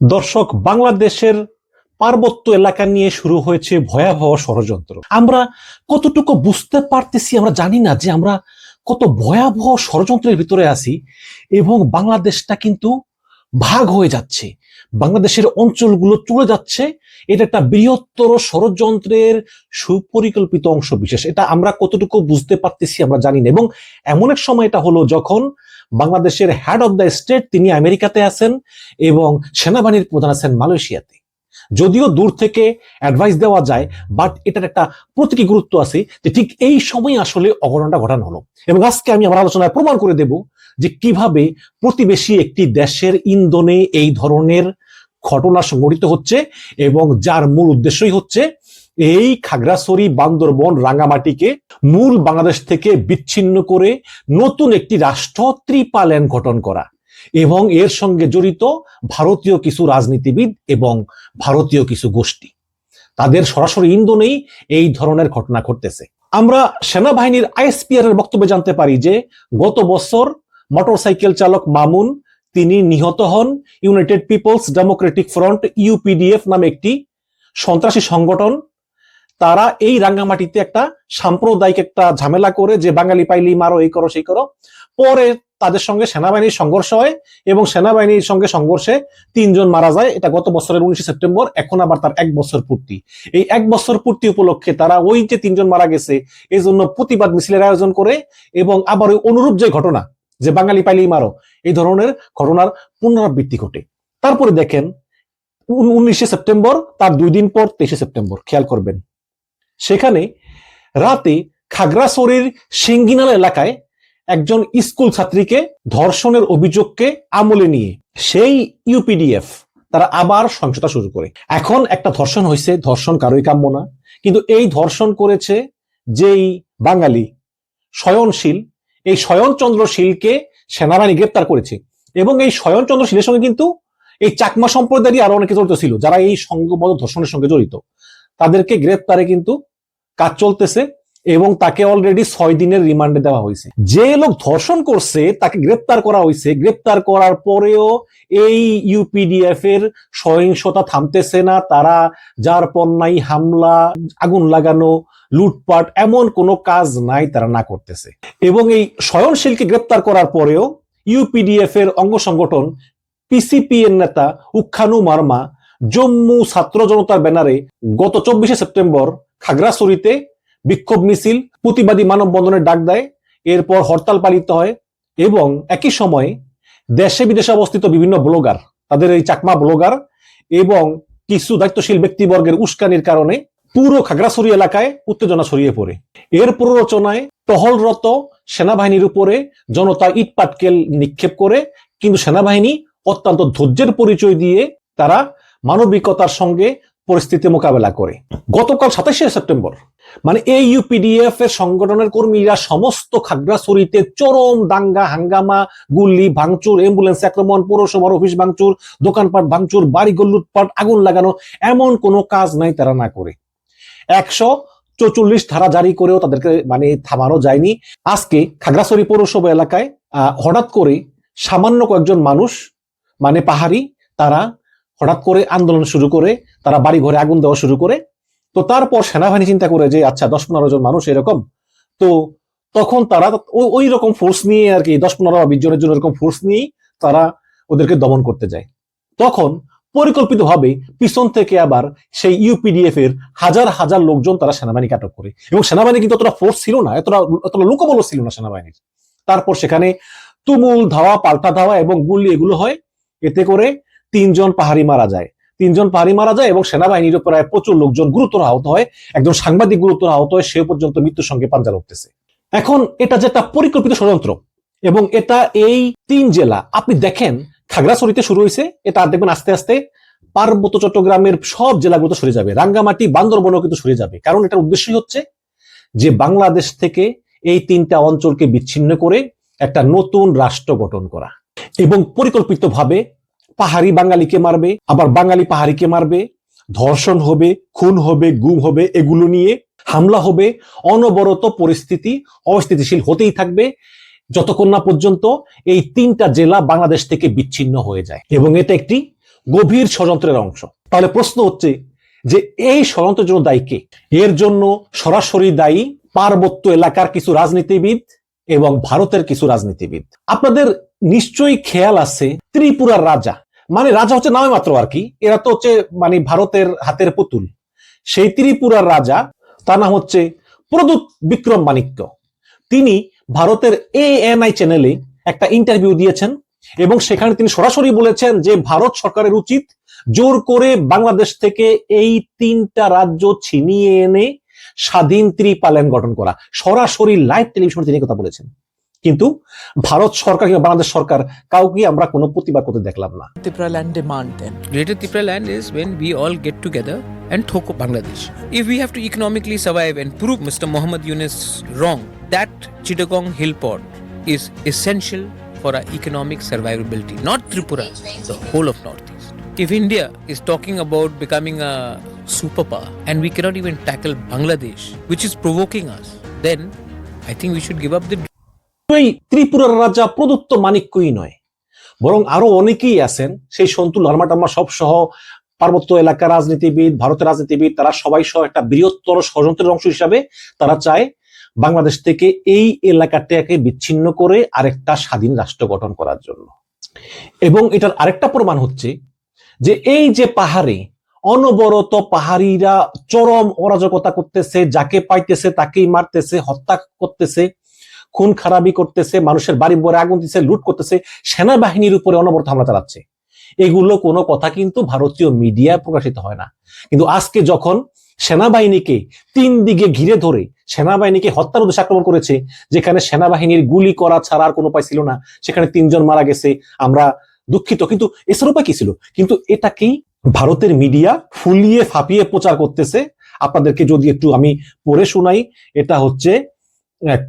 দর্শক, বাংলাদেশের পার্বত্য এলাকা নিয়ে শুরু হয়েছে ভয়াবহ ষড়যন্ত্র। আমরা কতটুকু বুঝতে পারতেছি আমরা জানি না যে আমরা কত ভয়াবহ ষড়যন্ত্রের ভিতরে আছি এবং বাংলাদেশটা কিন্তু ভাগ হয়ে যাচ্ছে। বাংলাদেশের অঞ্চলগুলো চলে যাচ্ছে এটা একটা বৃহত্তর ষড়যন্ত্রের সুপরিকল্পিত অংশ বিশেষ। এটা আমরা কতটুকু বুঝতে পারতেছি আমরা জানি না। এবং এমন এক সময় এটা হলো যখন বাংলাদেশের হেড অব দ্য স্টেট তিনি আমেরিকাতে আছেন এবং সেনাবাহিনীর প্রধান আছেন মালয়েশিয়াতে। যদিও দূর থেকে অ্যাডভাইস দেওয়া যায় বাট এটার একটা প্রতীকী গুরুত্ব আছে যে ঠিক এই সময় আসলে অঘটনটা ঘটানো হলো। এবং আজকে আমি আমার আলোচনায় প্রমাণ করে দেব যে কীভাবে প্রতিবেশী একটি দেশের ইন্ধনে এই ধরনের ঘটনা সংঘটিত হচ্ছে এবং যার মূল উদ্দেশ্যই হচ্ছে এই খাগড়াছড়ি বান্দরবন রাঙ্গামাটিকে মূল বাংলাদেশ থেকে বিচ্ছিন্ন করে নতুন একটি রাষ্ট্র ত্রিপাল্যান্ড গঠন করা এবং এর সঙ্গে জড়িত ভারতীয় কিছু রাজনীতিবিদ এবং ভারতীয় কিছু গোষ্ঠী। তাদের সরাসরি ইন্ধনেই এই ধরনের ঘটনা ঘটতেছে। আমরা সেনাবাহিনীর আইএসপিআর এর বক্তব্যে জানতে পারি যে গত বছর মোটরসাইকেল চালক মামুন তিনি নিহত হন United Peoples Democratic Front UPDF নামে একটি সন্ত্রাসী সংগঠন। তারা এই রাঙ্গামাটিতে একটা সাম্প্রদায়িক একটা ঝামেলা করে যে বাঙালি পাইলি মারো, এই করো, সেই করো। পরে তাদের সঙ্গে সেনাবাহিনীর সংঘর্ষ হয় এবং সেনাবাহিনীর সঙ্গে সংঘর্ষে তিনজন মারা যায়। এটা গত বছরের উনিশে সেপ্টেম্বর, এখন আবার তার এক বছর পূর্তি। এই এক বছর পূর্তি উপলক্ষে তারা ওই যে তিনজন মারা গেছে এই জন্য প্রতিবাদ মিছিলের আয়োজন করে এবং আবার ওই অনুরূপ যে ঘটনা যে বাঙালি পাইলেই মারো। এই ধরনের ঘটনার পুনরাবৃত্তি ঘটে। তারপরে দেখেন উনিশে সেপ্টেম্বর, তার দুই দিন পর তেইশে সেপ্টেম্বর, খেয়াল করবেন। সেখানে রাতে খাগড়াছড়ির সিঙ্গিনাল এলাকায় একজন স্কুল ছাত্রীকে ধর্ষণের অভিযোগকে আমলে নিয়ে সেই ইউপিডিএফ তারা আবার সহিংসতা শুরু করে। এখন একটা ধর্ষণ হয়েছে, ধর্ষণ কারোই কাম্য না। কিন্তু এই ধর্ষণ করেছে যেই বাঙালি স্বয়নশীল এই স্বয়ংচন্দ্র শীলকে সেনাবাহিনী গ্রেপ্তার করেছে। এবং এই স্বয়ংচন্দ্র শীলের সঙ্গে কিন্তু এই চাকমা সম্প্রদায়েরই আরও অনেকে জড়িত ছিল, যারা এই সংঘবদ্ধ ধর্ষণের সঙ্গে জড়িত। তাদেরকে গ্রেপ্তারে কিন্তু কাজ চলতেছে। এবং তাকে অলরেডি ছয় দিনের রিমান্ডে দেওয়া হয়েছে। যে লোক ধর্ষণ করছে, তাকে গ্রেপ্তার করা হয়েছে। গ্রেপ্তার করার পরেও এই ইউপিডিএফ এর সহিংসতা থামতেছে না। তারা যার পণ্যাই হামলা, আগুন লাগানো, লুটপাট এমন কোনো কাজ নাই তারা না করতেছে। এবং এই স্বয়নশীলকে গ্রেপ্তার করার পরেও ইউপিডিএফ এর অঙ্গ সংগঠন পিসিপি এর নেতা উখানু মার্মা, জম্মু ছাত্র জনতার ব্যানারে গত চব্বিশে সেপ্টেম্বর খাগড়াছড়িতে বিক্ষোভ মিছিল, প্রতিবাদী মানববন্ধনের ডাক দেয়, এরপর হরতাল পালিত হয় এবং একই সময়ে দেশে বিদেশে অবস্থিত বিভিন্ন ব্লগার, তাদের এই চাকমা ব্লগার এবং কিছু দায়িত্বশীল ব্যক্তিবর্গের উস্কানির কারণে পুরো খাগড়াছড়ি এলাকায় উত্তেজনা ছড়িয়ে পড়ে। এর প্ররোচনায় টহলরত সেনাবাহিনীর উপরে জনতা ইট পাটকেল নিক্ষেপ করে, কিন্তু সেনাবাহিনী অত্যন্ত ধৈর্যের পরিচয় দিয়ে তারা মানবিকতার সঙ্গে পরিস্থিতি মোকাবেলা করে। গতকাল সাতাশে সেপ্টেম্বর মানে এই ইউপিডিএফ এর সংগঠনের কর্মীরা সমস্ত খাগড়াছড়িতে চরম দাঙ্গা, হাঙ্গামা গুল্লি ভাঙচুর অ্যাম্বুলেন্স আক্রমণ, পৌরসভার অফিস ভাঙচুর, দোকানপাট ভাঙচুর, বাড়িঘর লুটপাট, আগুন লাগানো, এমন কোনো কাজ নাই তারা না করে। একশো চৌচল্লিশ ধারা জারি করেও তাদেরকে মানে থামানো যায়নি। আজকে খাগড়াছড়ি পৌরসভা এলাকায় হঠাৎ করে সামান্য কয়েকজন মানুষ মানে পাহাড়ি, তারা হঠাৎ করে আন্দোলন শুরু করে, তারা বাড়ি ঘরে আগুন দেওয়া শুরু করে। তো তারপর সেনাবাহিনী চিন্তা করে যে আচ্ছা দশ পনেরো জন মানুষ এরকম। তো তখন তারা ওই রকম ফোর্স নিয়ে আর কি দশ পনেরো বিশ জনের জন্য এরকম ফোর্স নিয়েই তারা ওদেরকে দমন করতে যায়। তখন পরিকল্পিতভাবে পিছন থেকে আবার সেই ইউপিডিএফ এর হাজার হাজার লোকজন তারা সেনাবাহিনীকে আটক করে। এবং সেনাবাহিনী কিন্তু অতটা ফোর্স ছিল না, এতটা এতটা লোকবল ছিল না সেনাবাহিনীর। তারপর সেখানে তুমুল ধাওয়া, পাল্টা ধাওয়া এবং গুলি এগুলো হয়। এতে করে তিনজন পাহাড়ি মারা যায়। তিনজন পাহাড়ি মারা যায় এবং সেনাবাহিনীর প্রায় প্রচুর লোকজন গুরুতর আহত হয়। একজন সাংবাদিক গুরুতর আহত হয় সে পর্যন্ত মৃত্যুর সঙ্গে পাঞ্জা লড়তেছে। এখন এটা যেটা পরিকল্পিত ষড়যন্ত্র এবং এটা এই তিন জেলা, আপনি দেখেন, খাগড়াছড়িতে শুরু হয়েছে এটা আর দেখবেন আস্তে আস্তে পার্বত্য চট্টগ্রামের সব জেলাগুলো সরে যাবে। রাঙ্গামাটি, বান্দরবনও কিন্তু সরে যাবে। কারণ এটার উদ্দেশ্যই হচ্ছে যে বাংলাদেশ থেকে এই তিনটা অঞ্চলকে বিচ্ছিন্ন করে একটা নতুন রাষ্ট্র গঠন করা এবং পরিকল্পিতভাবে পাহাড়ি বাঙালিকে মারবে, আবার বাঙালি পাহাড়িকে মারবে, ধর্ষণ হবে, খুন হবে, গুম হবে, এগুলো নিয়ে হামলা হবে, অনবরত পরিস্থিতি অস্থিতিশীল হতেই থাকবে। যতক্ষণ না পর্যন্ত এই তিনটা জেলা বাংলাদেশ থেকে বিচ্ছিন্ন হয়ে যায়। এবং এটা একটি গভীর ষড়যন্ত্রের অংশ। তাহলে প্রশ্ন হচ্ছে যে এই ষড়যন্ত্রের জন্য দায়ী কে? এর জন্য সরাসরি দায়ী পার্বত্য এলাকার কিছু রাজনীতিবিদ এবং ভারতের কিছু রাজনীতিবিদ। আপনাদের নিশ্চয়ই খেয়াল আছে, ত্রিপুরার রাজা মানে রাজা হচ্ছে নামে মাত্র আর কি। এরা তো হচ্ছে মানে ভারতের হাতের পুতুল। সেই ত্রিপুরার রাজা, তার নাম হচ্ছে প্রদূত বিক্রম মাণিক্য। তিনি ভারতের এএনআই চ্যানেলে একটা ইন্টারভিউ দিয়েছেন এবং সেখানে তিনি সরাসরি বলেছেন যে, ভারত সরকারের উচিত জোর করে বাংলাদেশ থেকে এই তিনটা রাজ্য ছিনিয়ে এনে স্বাধীন ত্রিপালন গঠন করা। সরাসরি লাইভ টেলিভিশনে তিনি কথা বলেছেন। কিন্তু ভারত সরকার কিংবা বাংলাদেশ সরকার কাউকে আমরা কোনো প্রতিবাদ করতে দেখলাম না Tipra land demand then? Greater Tripura land is when we all get together and thoko Bangladesh. If we have to economically survive and prove Mr. Muhammad Yunus wrong, that Chittagong hill port is essential for our economic survivability, not Tripura, the whole of Northeast. If India is talking about becoming a superpower and we cannot even tackle Bangladesh, which is provoking us, then I think we should give up the ত্রিপুরার রাজা প্রদত্ত মানিক্যই নয়। বরং আরও অনেকেই আছেন, সেই সন্তুল ধর্মাটাম্মা সব সহ পার্বত্য এলাকার রাজনীতিবিদ, ভারতের রাজনীতিবিদ, তারা সবাই সহ একটা বৃহত্তর ষড়যন্ত্রের অংশ হিসাবে তারা চায় বাংলাদেশ থেকে এই এলাকাটাকে বিচ্ছিন্ন করে আরেকটা স্বাধীন রাষ্ট্র গঠন করার জন্য। এবং এটার আরেকটা প্রমাণ হচ্ছে যে এই যে পাহাড়ে অনবরত পাহাড়িরা চরম অরাজকতা করতেছে, যাকে পাইতেছে তাকেই মারতেছে, হত্যা করতেছে খুন খারাপি করতেছে, মানুষের বাড়ি বরে আগুন দিচ্ছে লুট করতেছে, সেনাবাহিনীর উপরে অনবরত হামলা চালাচ্ছে। এগুলো কোনো কথা কিন্তু ভারতীয় মিডিয়ায় প্রকাশিত হয় না। কিন্তু আজকে যখন সেনাবাহিনীকে তিন দিকে ঘিরে ধরে সেনাবাহিনীকে হত্যার উদ্দেশ্যে আক্রমণ করেছে, যেখানে সেনাবাহিনীর গুলি করা ছাড়া আর কোনো উপায় ছিল না, সেখানে তিনজন মারা গেছে, আমরা দুঃখিত। কিন্তু এছাড়া উপায় কি ছিল? কিন্তু এটাকেই ভারতের মিডিয়া ফুলিয়ে ফাপিয়ে প্রচার করতেছে। আপনাদেরকে যদি একটু আমি পড়ে শোনাই, এটা হচ্ছে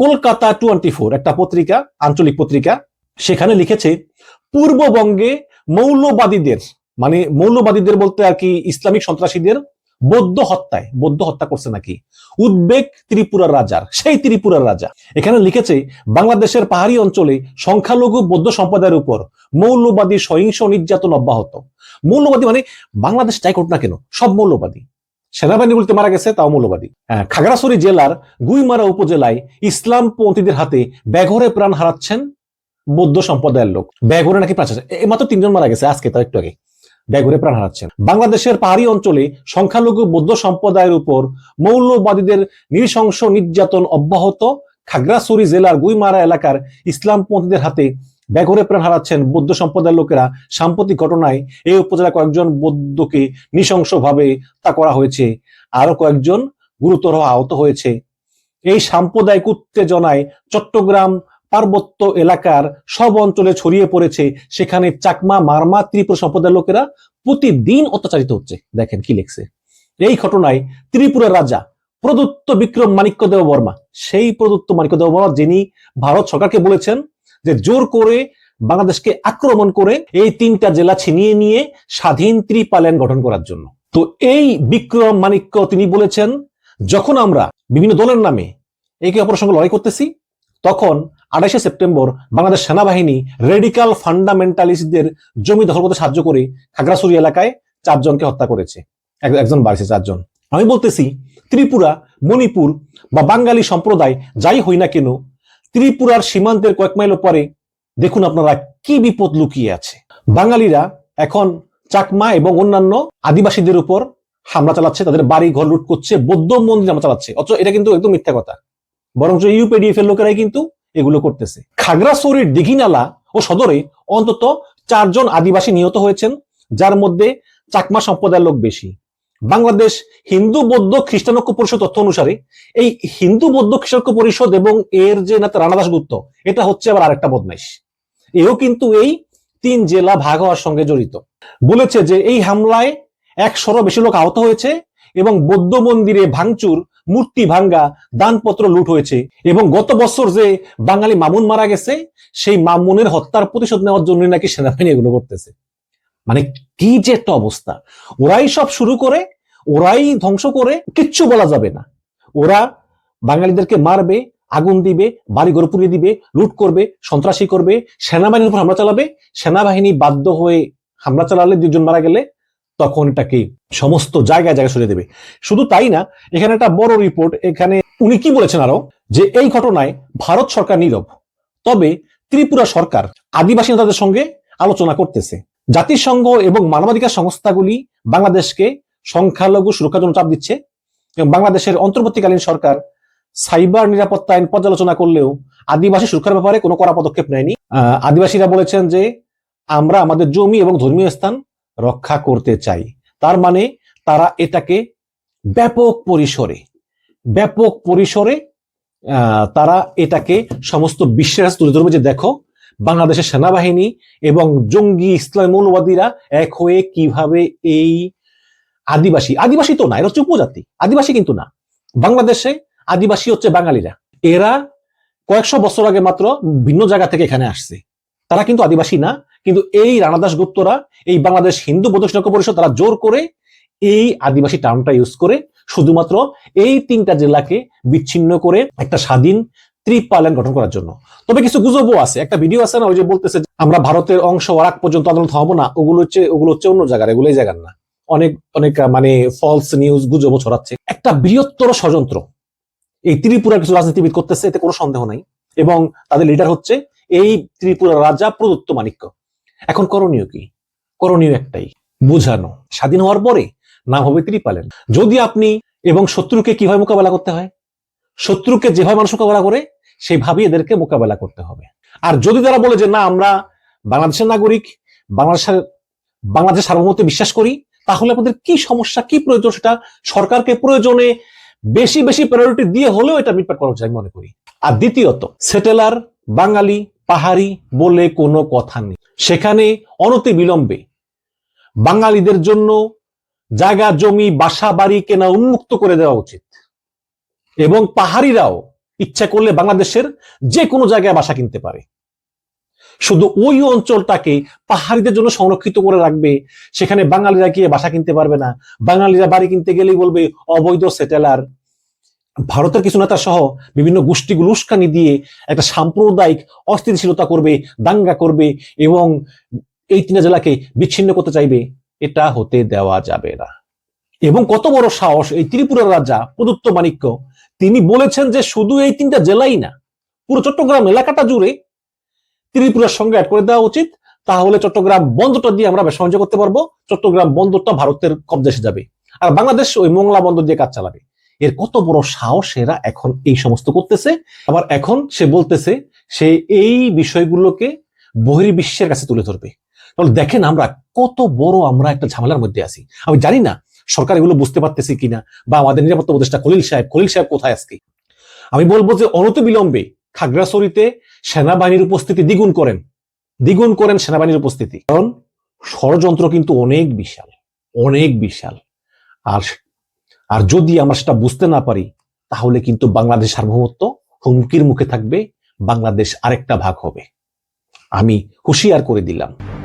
কলকাতা টোয়েন্টি ফোর, একটা পত্রিকা, আঞ্চলিক পত্রিকা, সেখানে লিখেছে, পূর্ববঙ্গে মৌলবাদীদের মানে মৌলবাদীদের বলতে আর কি ইসলামিক সন্ত্রাসীদের বৌদ্ধ হত্যায়, বৌদ্ধ হত্যা করছে নাকি? উদ্বেগ ত্রিপুরার রাজার সেই ত্রিপুরার রাজা। এখানে লিখেছে, বাংলাদেশের পাহাড়ি অঞ্চলে সংখ্যালঘু বৌদ্ধ সম্প্রদায়ের উপর মৌলবাদী সহিংস নির্যাতন অব্যাহত। মৌলবাদী মানে বাংলাদেশ যাই করুক না কেন, সব মৌলবাদী। সেনাবাহিনী বলতে মারা গেছে, তাও মৌলবাদী। খাগড়াছড়ি জেলার গুইমারা উপজেলায় ইসলামপন্থীদের হাতে ব্যাঘরে প্রাণ হারাচ্ছেন বৌদ্ধ সম্প্রদায়ের লোক। ব্যাঘরে নাকি প্রাণ মাত্র তিনজন মারা গেছে আজকে তার একটু আগে। ব্যাঘরে প্রাণ হারাচ্ছেন। বাংলাদেশের পাহাড়ি অঞ্চলে সংখ্যালঘু বৌদ্ধ সম্প্রদায়ের উপর মৌলবাদীদের নৃশংস নির্যাতন অব্যাহত। খাগড়াছড়ি জেলার গুইমারা এলাকার ইসলামপন্থীদের হাতে ব্যাঘরে প্রাণ হারাচ্ছেন বৌদ্ধ সম্প্রদায়ের লোকেরা। সাম্প্রতিক ঘটনায় এই উপজেলা কয়েকজন বৌদ্ধকে নৃশংসভাবে হত্যা করা হয়েছে। আরও কয়েকজন গুরুতর আহত হয়েছে। এই সাম্প্রদায়িক উত্তেজনায় চট্টগ্রাম পার্বত্য এলাকার সব অঞ্চলে ছড়িয়ে পড়েছে। সেখানে চাকমা, মারমা, ত্রিপুরা সম্প্রদায়ের লোকেরা প্রতিদিন অত্যাচারিত হচ্ছে। দেখেন কি লিখছে। এই ঘটনায় ত্রিপুরার রাজা প্রদত্ত বিক্রম মাণিক্য দেব বর্মা, সেই প্রদত্ত মাণিক্য দেব বর্মা যিনি ভারত সরকারকে বলেছেন যে জোর করে বাংলাদেশকে আক্রমণ করে এই তিনটা জেলা ছিনিয়ে নিয়ে স্বাধীন ত্রিপালন গঠন করার জন্য। তো এই বিক্রম মাণিক্য তিনি বলেছেন, যখন আমরা বিভিন্ন দলের নামে একে অপরের সঙ্গে লড়াই করতেছি, তখন আঠাশে সেপ্টেম্বর বাংলাদেশ সেনাবাহিনী রেডিকাল ফান্ডামেন্টালিস্টদের জমি দখল করতে সাহায্য করে খাগড়াছড়ি এলাকায় চারজনকে হত্যা করেছে। এক- একজন বাড়ছে চারজন। আমি বলতেছি, ত্রিপুরা, মণিপুর বা বাঙালি সম্প্রদায় যাই হই না কেন ত্রিপুরার সীমান্তের কয়েক মাইল পরে দেখুন আপনারা কি বিপদ লুকিয়ে আছে। বাঙালিরা এখন চাকমা এবং অন্যান্য আদিবাসীদের উপর হামলা চালাচ্ছে, তাদের বাড়ি ঘর লুট করছে, বৌদ্ধ মন্দির হামলা চালাচ্ছে। অথচ এটা কিন্তু একদম মিথ্যা কথা। বরঞ্চ ইউপিডিএফ এর লোকেরাই কিন্তু এগুলো করতেছে। খাগড়াছড়ির দিঘিনালা ও সদরে অন্তত চারজন আদিবাসী নিহত হয়েছেন, যার মধ্যে চাকমা সম্প্রদায়ের লোক বেশি। বাংলাদেশ হিন্দু বৌদ্ধ খ্রিস্টান ঐক্য পরিষদ তথ্য অনুসারে এই হিন্দু বৌদ্ধ খ্রিস্টান ঐক্য পরিষদ এবং এর যে নেতা রানাদাস গুপ্ত, এটা হচ্ছে আবার আরেকটা বদমাইশ। এও কিন্তু এই তিন জেলা ভাগ হওয়ার সঙ্গে জড়িত। বলেছে যে এই হামলায় একশোরও বেশি লোক আহত হয়েছে এবং বৌদ্ধ মন্দিরে ভাঙচুর, মূর্তি ভাঙ্গা, দানপত্র লুট হয়েছে এবং গত বছর যে বাঙালি মামুন মারা গেছে, সেই মামুনের হত্যার প্রতিশোধ নেওয়ার জন্য নাকি সেনাবাহিনী এগুলো করতেছে। মানে কি যে একটা অবস্থা। ওরাই সব শুরু করে, ওরাই ধ্বংস করে কিচ্ছু বলা যাবে না। ওরা বাঙালিদেরকে মারবে, আগুন দিবে, বাড়ি ঘর পুড়িয়ে দিবে, লুট করবে, সন্ত্রাসী করবে, সেনাবাহিনীর উপর হামলা চালাবে। সেনাবাহিনী বাধ্য হয়ে হামলা চালালে দুজন মারা গেলে তখন এটাকে সমস্ত জায়গায় জায়গায় সরিয়ে দেবে। শুধু তাই না, এখানে একটা বড় রিপোর্ট এখানে উনি কি বলেছেন আরও? যে এই ঘটনায় ভারত সরকার নীরব। তবে ত্রিপুরা সরকার আদিবাসী নেতাদের সঙ্গে আলোচনা করতেছে। জাতিসংঘ এবং মানবাধিকার সংস্থাগুলি বাংলাদেশকে সংখ্যালঘু সুরক্ষার জন্য চাপ দিচ্ছে এবং বাংলাদেশের অন্তর্বর্তীকালীন সরকার সাইবার নিরাপত্তা আইন পর্যালোচনা করলেও আদিবাসী সুরক্ষার ব্যাপারে কোনো কড়া পদক্ষেপ নেয়নি। আদিবাসীরা বলেছেন যে আমরা আমাদের জমি এবং ধর্মীয় স্থান রক্ষা করতে চাই। তার মানে তারা এটাকে ব্যাপক পরিসরে ব্যাপক পরিসরে তারা এটাকে সমস্ত বিশ্বের তুলে ধরবে যে দেখো বাংলাদেশের সেনাবাহিনী এবং জঙ্গি ইসলাম মৌলবাদীরা এক হয়ে কীভাবে এই আদিবাসী আদিবাসী তো না, এরা হচ্ছে উপজাতি, আদিবাসী কিন্তু না। বাংলাদেশে আদিবাসী হচ্ছে বাঙালিরা। এরা কয়েকশো বছর আগে মাত্র ভিন্ন জায়গা থেকে এখানে আসছে। তারা কিন্তু আদিবাসী না, কিন্তু এই রানাদাস গুপ্তরা এই বাংলাদেশ হিন্দু বৌদ্ধ পরিষদ, তারা জোর করে এই আদিবাসী টার্মটা ইউজ করে, শুধুমাত্র এই তিনটা জেলাকে বিচ্ছিন্ন করে একটা স্বাধীন ত্রিপালন গঠন করার জন্য। তবে কিছু গুজবও আছে। একটা ভিডিও আছে না, ওই যে বলতেছে আমরা ভারতের অংশ আর আগ পর্যন্ত আন্দোলন থামবো না, ওগুলো হচ্ছে ওগুলো হচ্ছে অন্য জায়গার, এগুলোই জায়গার না। অনেক অনেক মানে ফলস নিউজ গুজবও ছড়াচ্ছে। একটা বৃহত্তর ষড়যন্ত্র। এই ত্রিপুরার কিছু রাজনীতিবিদ করতেছে, এতে কোনো সন্দেহ নাই। এবং তাদের লিডার হচ্ছে এই ত্রিপুরার রাজা প্রদত্ত মানিক্য। এখন করণীয় কি? করণীয় একটাই, বুঝানো। স্বাধীন হওয়ার পরে নাম হবে ত্রিপালেন যদি আপনি এবং শত্রুকে কীভাবে মোকাবেলা করতে হয়? শত্রুকে যেভাবে মানুষ মোকাবেলা করে সেইভাবে এদেরকে মোকাবেলা করতে হবে। আর যদি তারা বলে যে, না, আমরা বাংলাদেশের নাগরিক, বাংলাদেশের বাংলাদেশের সার্বভৌমত্বে বিশ্বাস করি, তাহলে আপনাদের কি সমস্যা, কি প্রয়োজন? সেটা সরকারকে প্রয়োজনে বেশি বেশি প্রায়োরিটি দিয়ে হলেও এটা মিটপাট করা আমি মনে করি। আর দ্বিতীয়ত সেটেলার বাঙালি, পাহাড়ি বলে কোনো কথা নেই। সেখানে অনতি বিলম্বে বাঙালিদের জন্য জায়গা, জমি, বাসা, বাড়ি কেনা উন্মুক্ত করে দেওয়া উচিত। এবং পাহাড়িরাও ইচ্ছা করলে বাংলাদেশের যে কোনো জায়গায় বাসা কিনতে পারে। শুধু ওই অঞ্চলটাকে পাহাড়িদের জন্য সংরক্ষিত করে রাখবে, সেখানে বাঙালিরা গিয়ে বাসা কিনতে পারবে না। বাঙালিরা বাড়ি কিনতে গেলেই বলবে, অবৈধ সেটেলার। ভারতের কিছু নেতা সহ বিভিন্ন গোষ্ঠীগুলো উস্কানি দিয়ে একটা সাম্প্রদায়িক অস্থিতিশীলতা করবে, দাঙ্গা করবে এবং এই তিনটা জেলাকে বিচ্ছিন্ন করতে চাইবে। এটা হতে দেওয়া যাবে না। এবং কত বড় সাহস এই ত্রিপুরার রাজা প্রদত্ত মাণিক্য তিনি বলেছেন যে শুধু এই তিনটা জেলাই না, পুরো চট্টগ্রাম এলাকাটা জুড়ে ত্রিপুরার সঙ্গে অ্যাড করে দেওয়া উচিত। তাহলে চট্টগ্রাম বন্দরটা দিয়ে আমরা ব্যবসা করতে পারব। চট্টগ্রাম বন্দরটা ভারতের এসে যাবে। আর বাংলাদেশ ওই মোংলা বন্দর দিয়ে কাজ চালাবে। এর কত বড় সাহস এরা এখন এই সমস্ত করতেছে। আবার এখন সে বলতেছে, সে এই বিষয়গুলোকে বহির্বিশ্বের কাছে তুলে ধরবে। দেখেন আমরা কত বড় আমরা একটা ঝামেলার মধ্যে আছি। আমি জানি না সরকার এগুলো বুঝতে পারতেছি কিনা? বা আমাদের নিরাপত্তা উপদেষ্টা খলিল সাহেব খলিল সাহেব কোথায় আজকে? আমি বলব যে অনত বিলম্বে খাগড়াছড়িতে সেনাবাহিনীর উপস্থিতি দ্বিগুণ করেন। দ্বিগুণ করেন সেনাবাহিনীর উপস্থিতি। কারণ ষড়যন্ত্র কিন্তু অনেক বিশাল অনেক বিশাল। আর আর যদি আমরা সেটা বুঝতে না পারি, তাহলে কিন্তু বাংলাদেশ সার্বভৌমত্ব হুমকির মুখে থাকবে, বাংলাদেশ আরেকটা ভাগ হবে। আমি হুঁশিয়ার করে দিলাম।